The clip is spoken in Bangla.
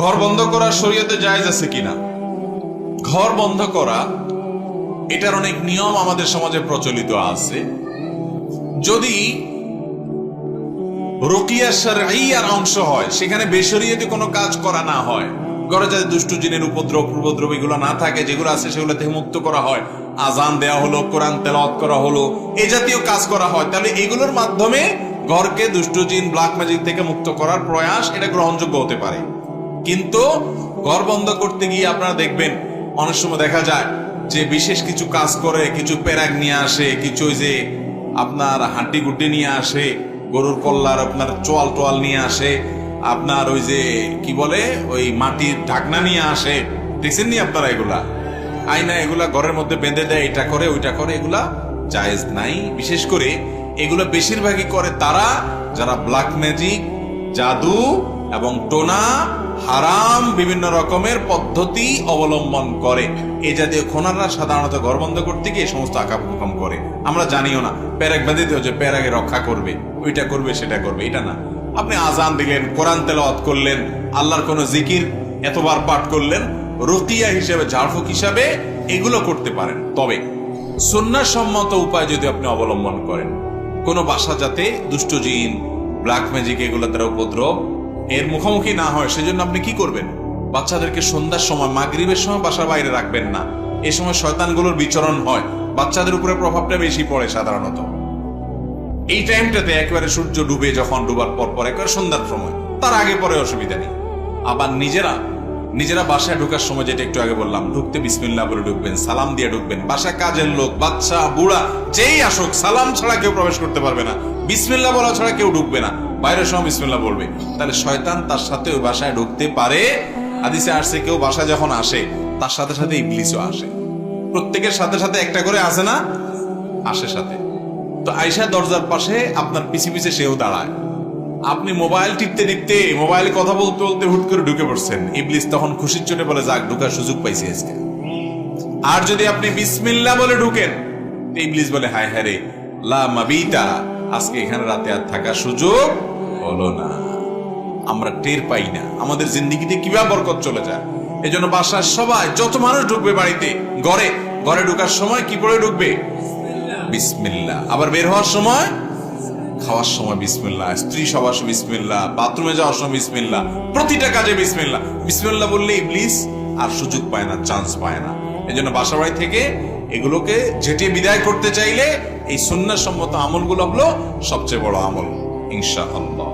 ঘর বন্ধ করা শরীয়তে জায়েজ আছে কিনা? ঘর বন্ধ করা, এটার অনেক নিয়ম আমাদের সমাজে প্রচলিত আছে। যদি রকিয়া শরঈয়ার অংশ হয়, সেখানে বেশরিয়াতে কোনো কাজ করা না হয়, ঘরে যাতে দুষ্টু জিনের উপদ্রব উপদ্রব এগুলো না থাকে, যেগুলো আছে সেগুলো থেকে মুক্ত করা হয়, আজান দেওয়া হলো, কোরআন তেলাওয়াত করা হলো, এ জাতীয় কাজ করা হয়, তাহলে এগুলোর মাধ্যমে ঘরকে দুষ্টু জিন ব্ল্যাক ম্যাজিক থেকে মুক্ত করার প্রয়াস, এটা গ্রহণযোগ্য হতে পারে। কিন্তু ঘর বন্ধ করতে গিয়ে আপনারা দেখবেন, অনেক সময় দেখা যায় যে বিশেষ কিছু কাজ করে, কিছু প্যারাগ নিয়ে আসে, কিছু ওই যে আপনার হাড্ডি গুড্ডি নিয়ে আসে, গরুর কল্লার আপনার চোয়াল টোয়াল নিয়ে আসে, আপনার ওই যে কি বলে, ওই মাটির ঢাকনা নিয়ে আসে। দেখছেন নি আপনারা এগুলা? আয়না এগুলা ঘরের মধ্যে বেঁধে দেয়, এটা করে, ওইটা করে, এগুলা জায়েজ নাই। বিশেষ করে এগুলো বেশিরভাগই করে তারা যারা ব্ল্যাক ম্যাজিক জাদু এবং টোনা হারাম বিভিন্ন রকমের পদ্ধতি অবলম্বন করে। এ জাতীয় খোনাররা সাধারণত ঘর বন্ধ করতে গিয়ে সমস্ত কুকাম করে। আমরা জানিও না প্যারাক বেঁধে যে প্যারাকে রক্ষা করবে, ওইটা করবে, সেটা করবে, এটা না। আপনি আজান দিলেন, কোরআন তেলাওয়াত করলেন, আল্লাহর কোন জিকির এতবার পাঠ করলেন রকিয়া হিসেবে, ঝাড়ফুক হিসাবে এগুলো করতে পারেন। তবে সন্ন্যাসম্মত উপায় যদি আপনি অবলম্বন করেন, কোনো বাসা যাতে দুষ্ট জিন ব্ল্যাক ম্যাজিক এগুলো দ্বারা উপদ্রব এর মুখোমুখি না হয় সেজন্য আপনি কি করবেন? বাচ্চাদেরকে সন্ধ্যার সময়, মাগরিবের সময় বাসার বাইরে রাখবেন না। এই সময় শয়তানগুলোর বিচরণ হয়। বাচ্চাদের উপরে প্রভাবটা বেশি পড়ে সাধারণত। এই টাইমটাতে একেবারে সূর্য ডুবে যখন ডুবার পর পর একেবারে সন্ধ্যার সময়। তার আগে পরে অসুবিধা নেই। আবার নিজেরা নিজেরা বাসায় ঢোকার সময় যেটা একটু আগে বললাম, ঢুকতে বিসমিল্লা বলে ঢুকবেন, সালাম দিয়ে ঢুকবেন। বাসা কাজের লোক, বাচ্চা, বুড়া, যেই আসুক, সালাম ছাড়া কেউ প্রবেশ করতে পারবে না। বিসমিল্লা বলা ছাড়া কেউ ঢুকবে না। বাইরের সময় বিসমিল্লা বলবে। তাহলে শয়তান তার সাথে ওই বাসায় ঢুকতে পারে। আদিসে আসছে কেউ বাসায় যখন আসে, তার সাথে সাথে ইবলিসও আসে। প্রত্যেকের সাথে সাথে একটা করে আসে না? আসে সাথে। তো আয়সা দরজার পাশে আপনার পিছে পিছে সেও দাঁড়ায়। আপনি মোবাইল টিপতে টিপতে, মোবাইলে কথা বলতে বলতে হুট করে ঢুকে পড়ছেন। ইবলিস তখন খুশির চোটে বলে, যাক, ঢুকার সুযোগ পাইছি আজকে। আর যদি আপনি বিসমিল্লা বলে ঢুকেন, ইবলিস বলে, হায় হায় রে, লা মাবিতা আজকে এখানে রাতে আর থাকার সুযোগ হলো না। আমরা টের পাই না। আমাদের জিন্দিগিতে কীভাবে বরকত চলে যায়। এজন্য বাসার সবাই, যত মানুষ ঢুকবে বাড়িতে, ঘরে ঘরে ঢুকার সময় কি পরে ঢুকবে? বিসমিল্লা আবার বের হওয়ার সময়? খাওয়ার সময় বিসমিল্লা স্ত্রী সবার সময় বিসমিল্লা বাথরুমে যাওয়ার সময় বিসমিল্লা প্রতিটা কাজে বিসমিল্লা বিসমিল্লা বললে ইবলিস আর সুযোগ পায় না চান্স পায় না। এই জন্য বাসা বাড়ি থেকে এগুলোকে ঝেঁটিয়ে বিদায় করতে চাইলে এই সুন্নাসম্মত আমলগুলো হলো সবচেয়ে বড় আমল ইনশা আল্লাহ